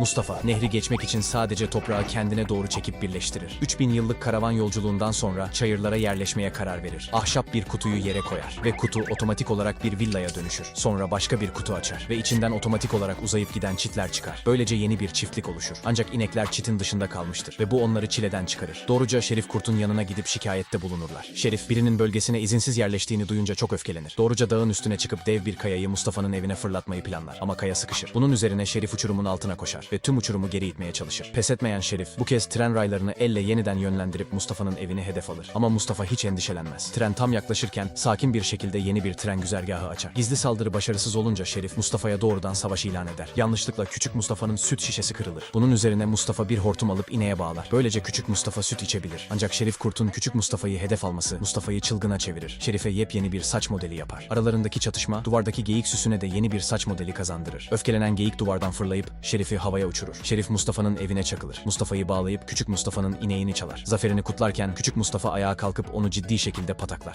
Mustafa, nehri geçmek için sadece toprağı kendine doğru çekip birleştirir. 3000 yıllık karavan yolculuğundan sonra çayırlara yerleşmeye karar verir. Ahşap bir kutuyu yere koyar ve kutu otomatik olarak bir villaya dönüşür. Sonra başka bir kutu açar ve içinden otomatik olarak uzayıp giden çitler çıkar. Böylece yeni bir çiftlik oluşur. Ancak inekler çitin dışında kalmıştır ve bu onları çileden çıkarır. Doğruca Şerif Kurt'un yanına gidip şikayette bulunurlar. Şerif birinin bölgesine izinsiz yerleştiğini duyunca çok öfkelenir. Doğruca dağın üstüne çıkıp dev bir kayayı Mustafa'nın evine fırlatmayı planlar ama kaya sıkışır. Bunun üzerine Şerif uçurumun altına koşar ve tüm uçurumu geri itmeye çalışır. Pes etmeyen Şerif bu kez tren raylarını elle yeniden yönlendirip Mustafa'nın evini hedef alır. Ama Mustafa hiç endişelenmez. Tren tam yaklaşırken sakin bir şekilde yeni bir tren güzergahı açar. Gizli saldırı başarısız olunca Şerif Mustafa'ya doğrudan savaş ilan eder. Yanlışlıkla küçük Mustafa'nın süt şişesi kırılır. Bunun üzerine Mustafa bir hortum alıp ineğe bağlar. Böylece küçük Mustafa süt içebilir. Ancak Şerif Kurt'un küçük Mustafa'yı hedef alması Mustafa'yı çılgına çevirir. Şerif'e yepyeni bir saç modeli yapar. Aralarındaki çatışma duvardaki geyik süsüne de yeni bir saç modeli kazandırır. Öfkelenen geyik duvardan fırlayıp Şerif'i havaya uçurur. Şerif Mustafa'nın evine çakılır. Mustafa'yı bağlayıp küçük Mustafa'nın ineğini çalar. Zaferini kutlarken küçük Mustafa ayağa kalkıp onu ciddi şekilde pataklar.